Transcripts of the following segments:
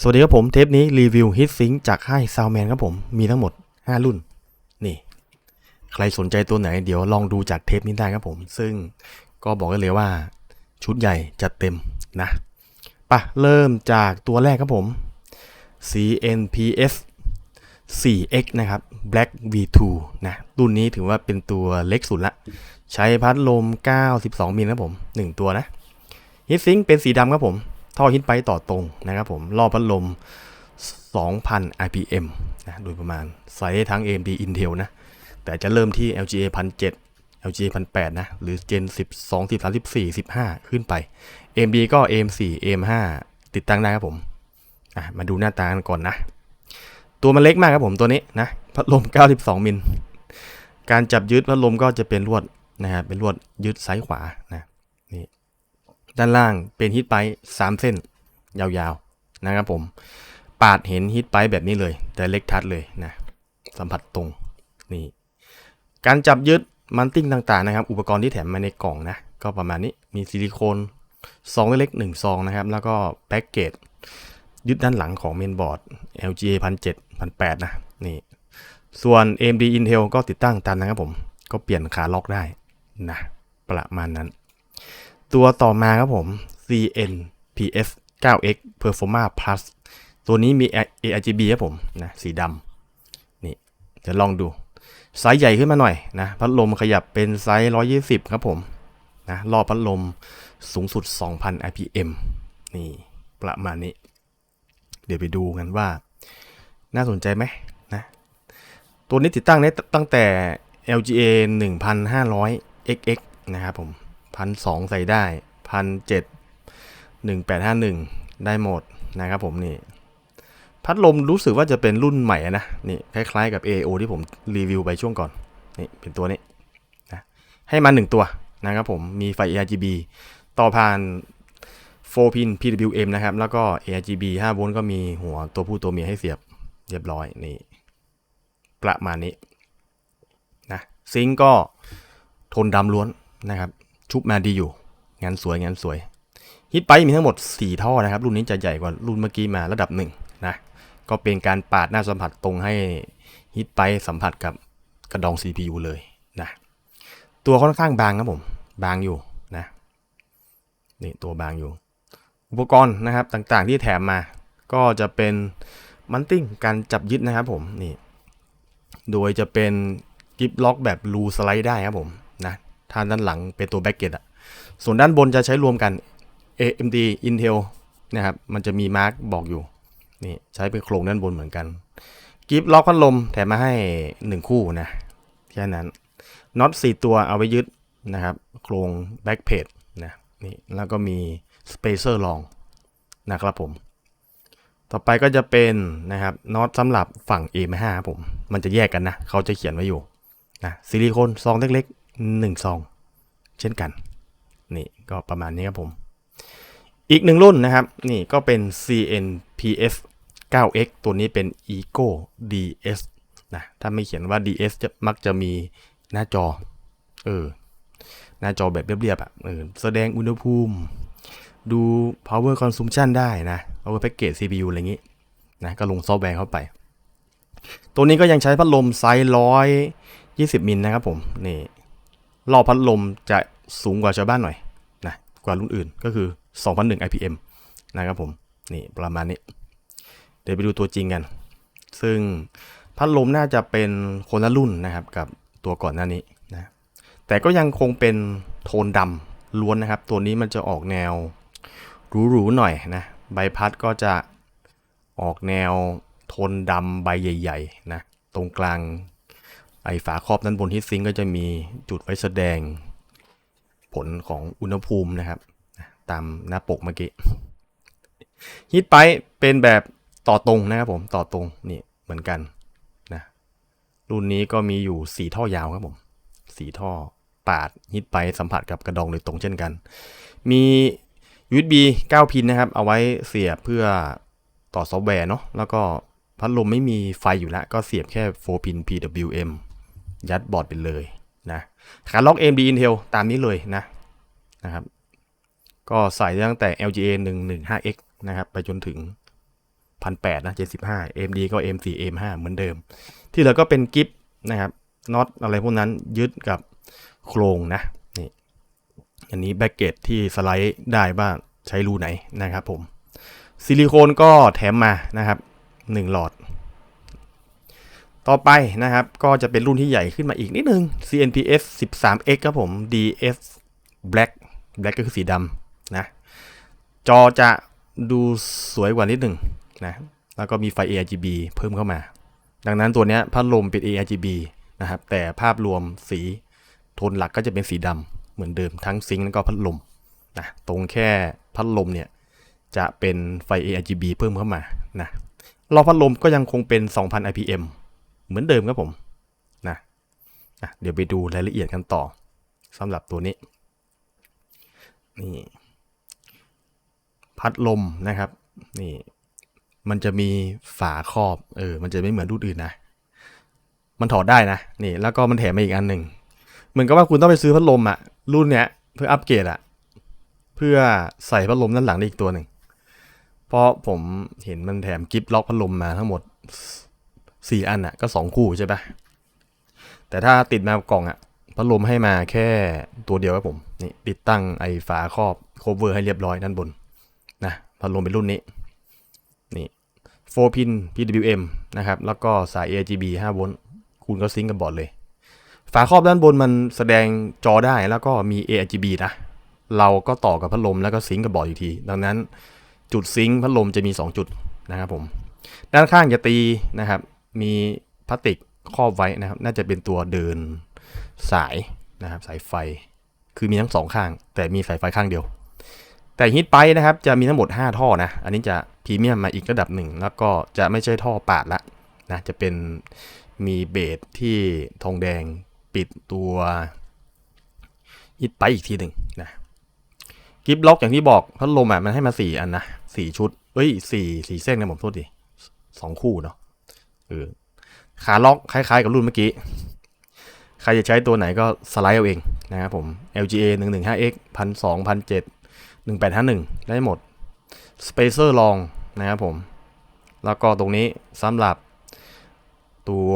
สวัสดีครับผมเทปนี้รีวิวฮิตซิงจากค่ายซาวแมนครับผม มีทั้งหมด 5 รุ่น นี่ ใครสนใจตัวไหนเดี๋ยวลองดูจากเทปนี้ได้ครับผม ซึ่งก็บอกได้เลยว่าชุดใหญ่จัดเต็มนะปะเริ่มจากตัวแรกครับผม CNPS 4X นะครับ Black V2 นะรุ่นนี้ถือว่าเป็นตัวเล็กสุดละ ใช้พัดลม 92มิลครับผม 1 ตัวนะฮิตซิงเป็นสีดำครับผม ท่อฮิตไปต่อตรงนะครับผมรอบพัดลม 2,000 RPM นะโดยประมาณใส่ทั้ง AMD Intel นะ แต่จะเริ่มที่ LGA 1,700 LGA 1,800 นะ หรือ Gen 12 10 34 15 ขึ้นไป AMD ก็ AM4 AM5 ติดตั้งได้ครับผมอะมาดูหน้าตากันก่อนนะ ตัวมันเล็กมากครับผมตัวนี้นะ พัดลม 92 มิล การจับยึดพัดลมก็จะเป็นลวดนะฮะเป็นลวดยึดซ้ายขวานะ ด้านล่างเป็นฮิตไปสามเส้น ยาวๆนะครับผม ปาดเห็นฮิตไปแบบนี้เลย แต่เล็กทัดเลยนะ สัมผัสตรงนี่การจับยึดมันติ้งต่างๆนะครับ อุปกรณ์ที่แถมมาในกล่องนะ ก็ประมาณนี้มีซิลิโคนซองเล็กๆหนึ่งซองนะครับ แล้วก็แพ็กเกจยึดด้านหลังของเมนบอร์ด LGA 1,700 1,800นะนี่ส่วน AMD Intel ก็ติดตั้งตามนะครับผม ก็เปลี่ยนขาล็อกได้นะประมาณนั้น ตัวต่อมาครับผม CNPS 9X Performa Plus ตัวนี้มี ARGB ครับผมนะสีดำนี่จะลองดู ไซส์ใหญ่ขึ้นมาหน่อยนะพัดลมขยับเป็นไซส์ 120 ครับผมนะรอบพัดลมสูงสุด 2,000 RPM นี่ประมาณนี้ เดี๋ยวไปดูกันว่า น่าสนใจไหมนะ ตัวนี้ติดตั้งได้ตั้งแต่ LGA 1,500 XX นะครับผม พันสองใส่ได้พันเจ็ดหนึ่งแปดห้าหนึ่งได้หมดนะครับผมนี่ พัดลมรู้สึกว่าจะเป็นรุ่นใหม่นะนี่คล้ายๆกับ AO ที่ผมรีวิวไปช่วงก่อนนี่เป็นตัวนี้นะให้มา 1 ตัวนะครับผมมีไฟ RGB ต่อผ่าน4 pin PWM นะครับ แล้วก็ ARGB 5โวลต์ก็มีหัวตัวผู้ตัวเมียให้เสียบเรียบร้อยนี่ประมาณนี้นะซิงก์ก็โทนดำล้วนนะครับ ชุบมาดีอยู่ งานสวยงานสวยฮิตไปมีทั้งหมด 4 ท่อนะครับ รุ่นนี้จะใหญ่กว่ารุ่นเมื่อกี้มาระดับหนึ่งนะก็เป็นการปาดหน้าสัมผัสตรงให้ฮิตไปสัมผัสกับกระดอง CPU เลยนะตัวค่อนข้างบางครับผม บางอยู่นะนี่ตัวบางอยู่ อุปกรณ์นะครับต่างๆที่แถมมา ก็จะเป็นมันติ้งการจับยึดนะครับผมนี่โดยจะเป็นกิฟล็อกแบบรูสไลด์ได้ครับผมนะ ทางด้านหลังเป็นตัวแบ็กเก็ตอะส่วนด้านบนจะใช้รวมกัน AMD Intel นะครับมันจะมีมาร์กบอกอยู่นี่ใช้เป็นโครงด้านบนเหมือนกันกิฟล็อกพัดลมแถมมาให้ 1 คู่นะแค่นั้นน็อต4ตัวเอาไว้ยึดนะครับโครงแบ็กเพจนะนี่แล้วก็มีสเปเซอร์รองนะครับผม ต่อไปก็จะเป็นนะครับน็อตสำหรับฝั่ง A5 ครับผม มันจะแยกกันนะ เขาจะเขียนไว้อยู่นะซิลิโคนซองเล็ก 1ซอง เช่นกัน นี่ก็ประมาณนี้ครับผม อีกหนึ่งรุ่นนะครับ นี่ก็เป็น CNPS 9X ตัวนี้เป็น Eco DS นะถ้าไม่เขียนว่า DS จะมักจะมีหน้าจอ เออ หน้าจอแบบเรียบๆอะเออแสดงอุณหภูมิ ดู power consumption ได้นะ power package CPU อะไรอย่างงี้นะก็ลงซอฟต์แวร์เข้าไป ตัวนี้ก็ยังใช้พัดลมไซส์ร้อยยี่สิบมิลนะครับผม นี่ รอบพัดลมจะสูงกว่าชาวบ้านหน่อยนะกว่ารุ่นอื่นก็คือ 2001 IPM นะครับผมนี่ประมาณนี้ เดี๋ยวไปดูตัวจริงกัน ซึ่งพัดลมน่าจะเป็นคนละรุ่นนะครับกับตัวก่อนหน้านี้นะแต่ก็ยังคงเป็นโทนดำล้วนนะครับ ตัวนี้มันจะออกแนวหรูๆหน่อยนะใบพัดก็จะออกแนวโทนดำใบใหญ่ๆนะตรงกลาง ไอฝาครอบด้านบนที่ซิงก์ก็จะมีจุดไว้แสดงผลของอุณหภูมินะครับ ตามหน้าปกเมื่อกี้ฮิตไปเป็นแบบต่อตรงนะครับผมต่อตรงนี่เหมือนกันนะรุ่นนี้ก็มีอยู่ 4 ท่อยาวครับผมสีท่อปาดฮิตไปสัมผัสกับกระดองโดยตรงเช่นกัน มี USB 9 พินนะครับ เอาไว้เสียบเพื่อต่อซอฟต์แวร์เนาะแล้วก็พัดลมไม่มีไฟอยู่แล้ว ก็เสียบแค่ 4 พิน PWM ยัดบอร์ดไปเลยนะขาล็อก AMD Intel ตามนี้เลยนะนะครับ ก็ใส่ตั้งแต่ LGA 115X นะครับ ไปจนถึงพันแปดนะเจ็ดสิบห้า AMD ก็ M4 M5 เหมือนเดิม ที่เหลือก็เป็นกิฟนะครับน็อตอะไรพวกนั้นยึดกับโครงนะนี่อันนี้แบ็กเกตที่สไลด์ได้บ้างใช้รูไหนนะครับผมซิลิโคนก็แถมมานะครับหนึ่งหลอด ต่อไปนะครับก็จะเป็นรุ่นที่ใหญ่ขึ้นมาอีกนิดนึง CNPS 13X ครับผม DS Black Black ก็คือสีดำนะ จอจะดูสวยกว่านิดหนึ่งนะแล้วก็มีไฟ ARGB เพิ่มเข้ามา ดังนั้นตัวนี้พัดลมเป็น ARGB นะครับ แต่ภาพรวมสีโทนหลักก็จะเป็นสีดำเหมือนเดิมทั้งซิงค์แล้วก็พัดลมนะตรงแค่พัดลมเนี่ยจะเป็นไฟ ARGB เพิ่มเข้ามานะรอบพัดลมก็ยังคงเป็น 2,000 IPM เหมือนเดิมครับผมนะะเดี๋ยวไปดูรายละเอียดกันต่อสำหรับตัวนี้นี่พัดลมนะครับนี่มันจะมีฝาครอบเออมันจะไม่เหมือนรุ่นอื่นนะ มันถอดได้นะนี่แล้วก็มันแถมมาอีกอันหนึ่งเหมือนกับว่าคุณต้องไปซื้อพัดลมอะรุ่นเนี้ยเพื่ออัปเกรดอะเพื่อใส่พัดลมด้านหลังได้อีกตัวหนึ่งเพราะผมเห็นมันแถมกิฟต์ล็อกพัดลมมาทั้งหมด สี่อันอะก็สองคู่ใช่ปะแต่ถ้าติดมากล่องอะพัดลมให้มาแค่ตัวเดียวครับผมนี่ติดตั้งไอ้ฝาครอบโคเวอร์ให้เรียบร้อยด้านบนนะพัดลมเป็นรุ่นนี้นี่4 pin PWM นะครับ แล้วก็สาย ARGB 5โวลต์คุณก็ซิงก์กับบอร์ดเลย ฝาครอบด้านบนมันแสดงจอได้แล้วก็มี ARGB นะ เราก็ต่อกับพัดลมแล้วก็ซิงก์กับบอร์ดอีกที ดังนั้นจุดซิงก์พัดลมจะมี 2 จุดนะครับผม ด้านข้างจะตีนะครับ มีพลาสติกครอบไว้นะครับ น่าจะเป็นตัวเดินสายนะครับ สายไฟ คือมีทั้งสองข้าง แต่มีสายไฟข้างเดียว แต่ฮิตไปนะครับจะมีทั้งหมด 5 ท่อนะ อันนี้จะพรีเมียมมาอีกระดับหนึ่ง แล้วก็จะไม่ใช่ท่อปาดละนะ จะเป็นมีเบสที่ทองแดงปิดตัวฮิตไปอีกทีหนึ่งนะกิฟล็อกอย่างที่บอกพัดลมอะมันให้มา 4 อันนะสี่ชุดเอ้ยสี่สี่เส้นนะผมโทษดีสองคู่เนาะ เออขาล็อกคล้าย ๆ กับรุ่นเมื่อกี้ ใครจะใช้ตัวไหนก็สไลด์เอาเองนะครับผม LGA 115X 1200 17 1851 ได้หมด Spacer Long นะครับผม แล้วก็ตรงนี้สำหรับตัว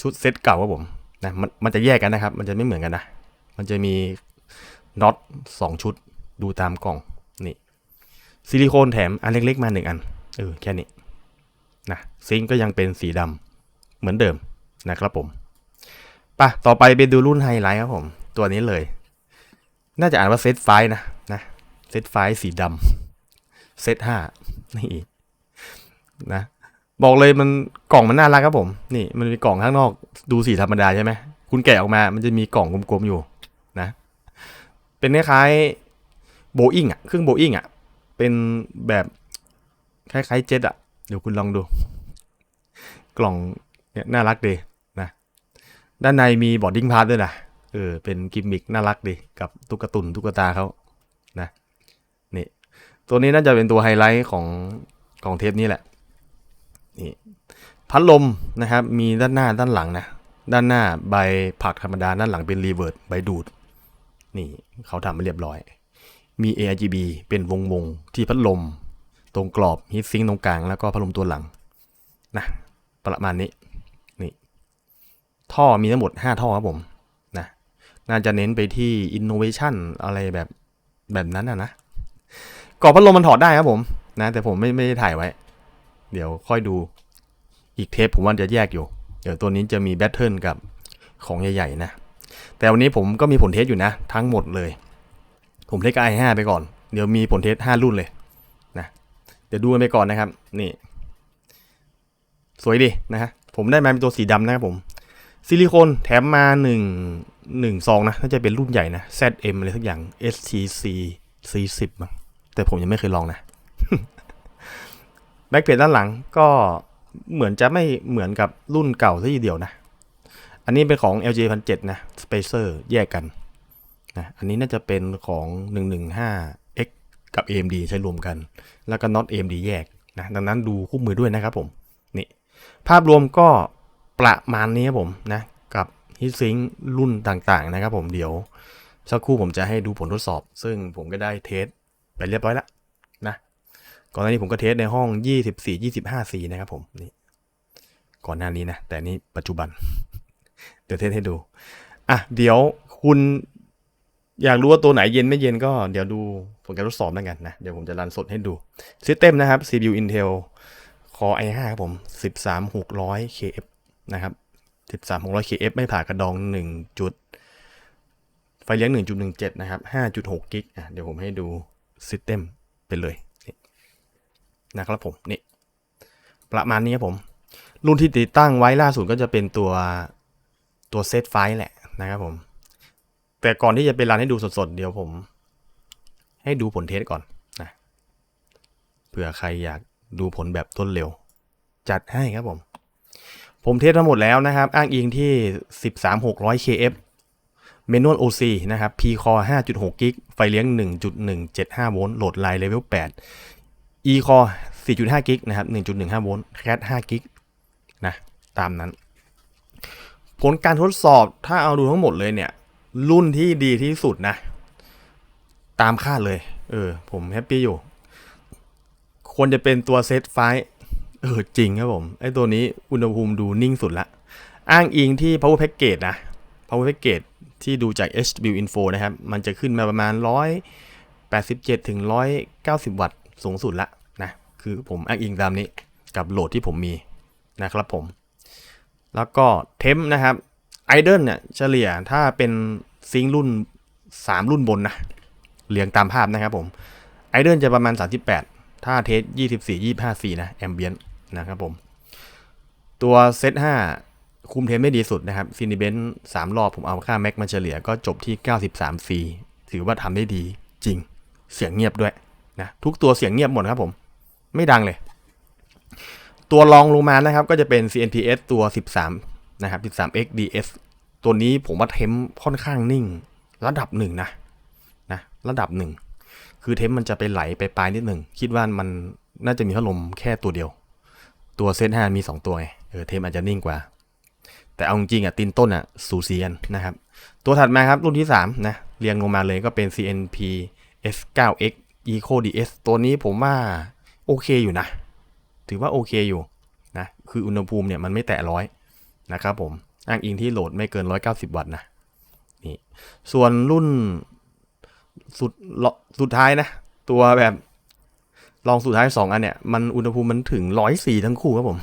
ชุดเซตเก่าครับผมนะมันมันจะแยกกันนะครับ มันจะไม่เหมือนกันนะ มันจะมีน็อต2 ชุดดูตามกล่องนี่ซิลิโคนแถมอันเล็กๆมาหนึ่งอัน เออ แค่นี้ นะซิงก์ก็ยังเป็นสีดำเหมือนเดิมนะครับผมปะต่อไปไปดูรุ่นไฮไลท์ครับผม ตัวนี้เลย น่าจะอ่านว่าเซตไฟนะนะเซตไฟสีดำเซตห้านี่นะบอกเลยมันกล่องมันน่ารักครับผม นี่มันมีกล่องข้างนอกดูสีธรรมดาใช่ไหมคุณแกะออกมา มันจะมีกล่องกลมๆอยู่นะ เป็นคล้ายๆโบอิงอะเครื่องโบอิงอะ เป็นแบบคล้ายๆเจ็ตอะ เดี๋ยวคุณลองดู กล่องเนี่ยน่ารักดีนะ ด้านในมีบอร์ดิ้งพาร์ทด้วยนะ เออ เป็นกิมมิกน่ารักดี กับตุ๊กตุนตุ๊กตาเขานะ นี่ ตัวนี้น่าจะเป็นตัวไฮไลท์ของของเทปนี้แหละ นี่พัดลมนะครับ มีด้านหน้าด้านหลังนะ ด้านหน้าใบผักธรรมดา ด้านหลังเป็นรีเวิร์ดใบดูด นี่เขาทำมาเรียบร้อย มี ARGB เป็นวงวงที่พัดลม ตรงกรอบฮีทซิงตรงกลางแล้วก็พัดลมตัวหลังนะประมาณนี้นี่ท่อมีทั้งหมด 5 ท่อครับผมนะน่าจะเน้นไปที่ innovation อะไรแบบแบบนั้นนะนะกรอบพัดลมมันถอดได้ครับผมนะแต่ผมไม่ไม่ได้ถ่ายไว้ เดี๋ยวค่อยดูอีกเทปผมว่าจะแยกอยู่ เดี๋ยวตัวนี้จะมีแบตเทิลกับของใหญ่ๆนะ แต่วันนี้ผมก็มีผลเทสอยู่นะ ทั้งหมดเลย ผมเทสไอห้าไปก่อน เดี๋ยวมีผลเทสห้ารุ่นเลย เดี๋ยวดูกันไปก่อนนะครับ นี่ สวยดีนะฮะ ผมได้มาเป็นตัวสีดำนะครับผม ซิลิโคนแถมมาหนึ่งหนึ่งซองนะ น่าจะเป็นรุ่นใหญ่นะ ZM อะไรสักอย่าง STC C10 มั้งแต่ผมยังไม่เคยลองนะ แบ็กเพจด้านหลังก็เหมือนจะไม่เหมือนกับรุ่นเก่าซะทีเดียวนะ อันนี้เป็นของ LG 1 7นะ Spacer แยกกันนะ อันนี้น่าจะเป็นของ 115 กับ AMD ใช้รวมกัน แล้วก็ Not AMD แยกนะดังนั้นดูคู่มือด้วยนะครับผมนี่ภาพรวมก็ประมาณนี้ครับผมนะกับ Heatsink รุ่นต่างๆนะครับผมเดี๋ยวสักครู่ผมจะให้ดูผลทดสอบ ซึ่งผมก็ได้เทสไปเรียบร้อยแล้วนะก่อนหน้านี้ผมก็เทสในห้อง 24 25 4นะครับผมนี่ก่อนหน้านี้นะ แต่นี่ปัจจุบัน เดี๋ยวเทสให้ดู อะ เดี๋ยวคุณอยากรู้ว่าตัวไหนเย็นไม่เย็นก็เดี๋ยวดู ผลการทดสอบแล้วกันนะ เดี๋ยวผมจะรันสดให้ดูซิสเต็มนะครับ CPU Intel Core i5 ครับผม 13600 KF นะครับ 13600 KF ไม่ผ่ากระดอง 1 จุด ไฟเลี้ยง 1.17 นะครับ 5.6 กิกอะเดี๋ยวผมให้ดูซิสเต็มไปเลยนี่นะครับผมนี่ประมาณนี้ครับผม รุ่นที่ติดตั้งไว้ล่าสุดก็จะเป็นตัวตัวเซตไฟล์แหละนะครับผม แต่ก่อนที่จะไปรันให้ดูสดๆ เดี๋ยวผม ให้ดูผลเทสก่อนนะเผื่อใครอยากดูผลแบบต้นเร็ว จัดให้ครับผม ผมเทสทั้งหมดแล้วนะครับ อ้างอิงที่ 13600 KF Manual OC นะครับ P Core 5.6 g ไฟเลี้ยง 1.175 โวลต์ โหลดไลน์ Level 8 E Core 4.5 g นะครับ 1.15 โวลต์ CAT 5 g นะ ตามนั้น ผลการทดสอบถ้าเอาดูทั้งหมดเลยเนี่ย รุ่นที่ดีที่สุดนะ ตามคาดเลย เออ ผมแฮปปี้อยู่ ควรจะเป็นตัวเซตไฟเออ จริงครับผม ไอตัวนี้อุณหภูมิดูนิ่งสุดละ อ้างอิงที่ power package นะ power package ที่ดูจาก HW info นะครับ มันจะขึ้นมาประมาณ 187ถึง190 วัตต์สูงสุดละนะ คือผมอ้างอิงตามนี้กับโหลดที่ผมมีนะครับผม แล้วก็เทมนะครับไอเดนเนี่ยเฉลี่ยถ้าเป็นซิงค์รุ่น 3 รุ่นบนนะ เรียงตามภาพนะครับผมไอเดนจะประมาณ 38 ถ้าเทส 24 25 4 นะแอมเบียนนะครับผม ตัวเซต5คุมเทมไม่ดีสุดนะครับซินิเบนสามรอบผมเอาค่าแม็กมาเฉลี่ยก็จบที่ 93ฟรีถือว่าทำได้ดีจริง เสียงเงียบด้วยนะทุกตัวเสียงเงียบหมดครับผม ไม่ดังเลย ตัวรองลงมานะครับก็จะเป็น CNPS ตัว 13 นะครับ 13XDS ตัวนี้ผมว่าเทมค่อนข้างนิ่ง ระดับหนึ่งนะ ระดับหนึ่ง คือเทมมันจะไปไหลไปปลายนิดหนึ่ง คิดว่ามันน่าจะมีพัดลมแค่ตัวเดียว ตัวเซตห้ามี 2 ตัวไงเออเทมอาจจะนิ่งกว่า แต่เอาจริงอะตีนต้นอะสูสีกันนะครับ ตัวถัดมาครับรุ่นที่3นะเรียงลงมาเลยก็เป็น CNP S9X Eco DS ตัวนี้ผมว่าโอเคอยู่นะ ถือว่าโอเคอยู่นะคืออุณหภูมิเนี่ยมันไม่แตะร้อยนะครับผมอ้างอิงที่โหลดไม่เกิน 190 วัตต์นะนี่ส่วนรุ่น สุดสุดท้ายนะ ตัวแบบลองสุดท้าย2อันเนี่ย มันอุณหภูมิมันถึง104ทั้งคู่ครับผม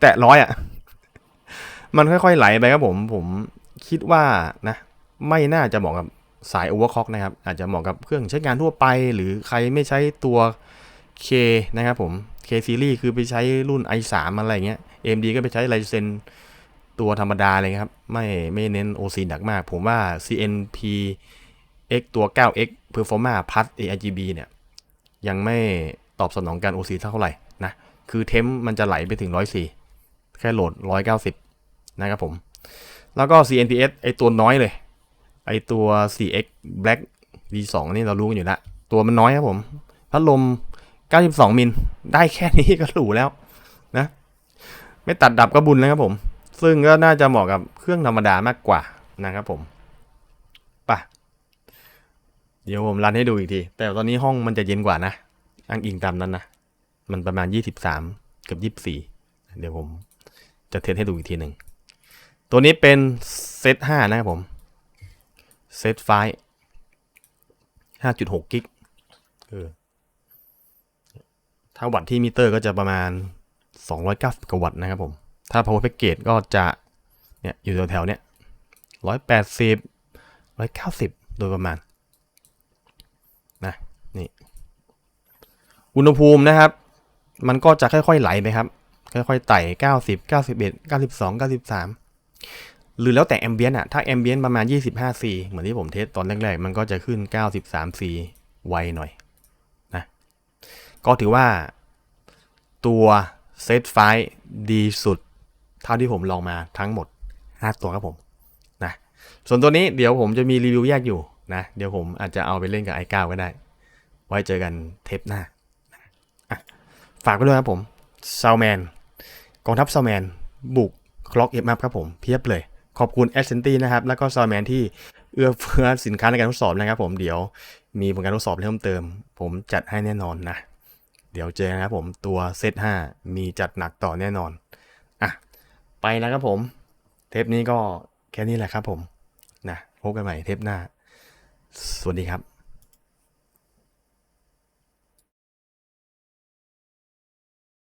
แตะร้อยอะ มันค่อยๆไหลไปครับผม ผมคิดว่านะ ไม่น่าจะเหมาะกับสายโอเวอร์คล็อกนะครับ อาจจะเหมาะกับเครื่องใช้งานทั่วไป หรือใครไม่ใช้ตัว K นะครับผม K series คือไปใช้รุ่น i3 อะไรเงี้ย AMD ก็ไปใช้ Ryzen ตัวธรรมดาเลยครับ ไม่ไม่เน้น OC หนักมาก ผมว่า CNP X ตัว 9X Performa Plus ARGB เนี่ย ยังไม่ตอบสนองการ OC เท่าไหร่นะ คือเทมมันจะไหลไปถึง 104 แค่โหลด 190 นะครับผม แล้วก็ CNPS ไอตัวน้อยเลย ไอตัว 4X Black V2 นี่เรารู้กันอยู่แล้ว ตัวมันน้อยครับผม พัดลม 92 มิล ได้แค่นี้ก็หรูแล้วนะ ไม่ตัดดับก็บุญแล้วครับผม ซึ่งก็น่าจะเหมาะกับเครื่องธรรมดามากกว่านะครับผม เดี๋ยวผมรันให้ดูอีกที แต่ตอนนี้ห้องมันจะเย็นกว่านะอ้างอิงตามนั้นนะ มันประมาณ 23 กับ 24 เดี๋ยวผมจะเทสให้ดูอีกทีหนึ่ง ตัวนี้เป็นเซต5นะครับผม เซตไฟ5.6 กิกเออถ้าวัตต์ที่มิเตอร์ก็จะประมาณ 290กว่าวัตต์นะครับผม ถ้า power package ก็จะเนี่ยอยู่แถวๆเนี้ย180 190 โดยประมาณ นะ นี่ อุณหภูมินะครับ มันก็จะค่อยๆไหลไปครับ ค่อยๆไต่ 90 91 92 93 หรือแล้วแต่แอมเบียนอะถ้าแอมเบียนประมาณ 25 C เหมือนที่ผมเทสตอนแรกๆ มันก็จะขึ้น 93 C ไวหน่อยนะก็ถือว่าตัวเซตไฟดีสุด เท่าที่ผมลองมาทั้งหมด 5 ตัวครับผมนะส่วนตัวนี้เดี๋ยวผมจะมีรีวิวแยกอยู่นะ เดี๋ยวผมอาจจะเอาไปเล่นกับ i9 ก็ได้ ไว้เจอกันเทปหน้า ฝากไว้ด้วยครับผมซาวแมนกองทัพซาวแมนบุกคล็อกเอฟอัพครับผมเพียบเลย ขอบคุณ a s c e n t y นะครับ แล้วก็ซาวแมนที่เอื้อเฟื้อสินค้าในการทดสอบนะครับผมเดี๋ยวมีผลการทดสอบเพิ่มเติม ผมจัดให้แน่นอนนะ เดี๋ยวเจอกันครับผมตัวเซต5มีจัดหนักต่อแน่นอนอะไปแล้วครับผม เทปนี้ก็แค่นี้แหละครับผมนะพบกันใหม่เทปหน้า สวัสดีครับ